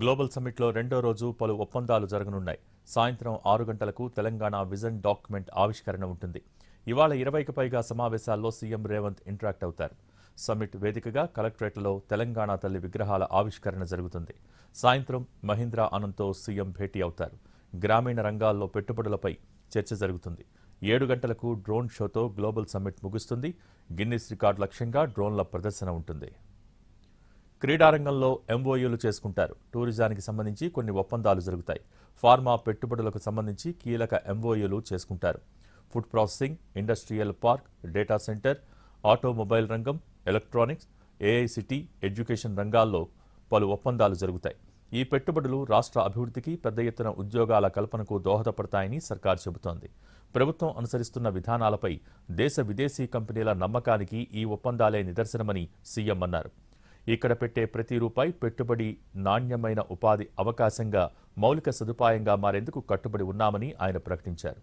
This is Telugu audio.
గ్లోబల్ సమ్మిట్లో రెండో రోజు పలు ఒప్పందాలు జరగనున్నాయి. సాయంత్రం ఆరు గంటలకు తెలంగాణ విజన్ డాక్యుమెంట్ ఆవిష్కరణ ఉంటుంది. ఇవాళ ఇరవైకి పైగా సమావేశాల్లో సీఎం రేవంత్ ఇంటరాక్ట్ అవుతారు. సమ్మిట్ వేదికగా కలెక్టరేట్లో తెలంగాణ తల్లి విగ్రహాల ఆవిష్కరణ జరుగుతుంది. సాయంత్రం మహీంద్రా ఆనంద్తో సీఎం భేటీ అవుతారు. గ్రామీణ రంగాల్లో పెట్టుబడులపై చర్చ జరుగుతుంది. ఏడు గంటలకు డ్రోన్ షోతో గ్లోబల్ సమ్మిట్ ముగుస్తుంది. గిన్నిస్ రికార్డు లక్ష్యంగా డ్రోన్ల ప్రదర్శన ఉంటుంది. క్రీడారంగంలో ఎంఓయూలు చేసుకుంటారు. టూరిజానికి సంబంధించి కొన్ని ఒప్పందాలు జరుగుతాయి. ఫార్మా పెట్టుబడులకు సంబంధించి కీలక ఎంఓయూలు చేసుకుంటారు. Food processing industrial park data center automobile రంగం ఎలక్ట్రానిక్స్ ఏఐసిటీ ఎడ్యుకేషన్ రంగాల్లో పలు ఒప్పందాలు జరుగుతాయి. ఈ పెట్టుబడులు రాష్ట్ర అభివృద్ధికి పెద్ద ఎత్తున ఉద్యోగాల కల్పనకు దోహదపడతాయని సర్కార్ చెబుతోంది. ప్రభుత్వం అనుసరిస్తున్న విధానాలపై దేశ విదేశీ కంపెనీల నమ్మకానికి ఈ ఒప్పందాలే నిదర్శనమని సీఎం అన్నారు. ఇక్కడ పెట్టే ప్రతి రూపాయి పెట్టుబడి నాణ్యమైన ఉపాధి అవకాశంగా మౌలిక సదుపాయంగా మారేందుకు కట్టుబడి ఉన్నామని ఆయన ప్రకటించారు.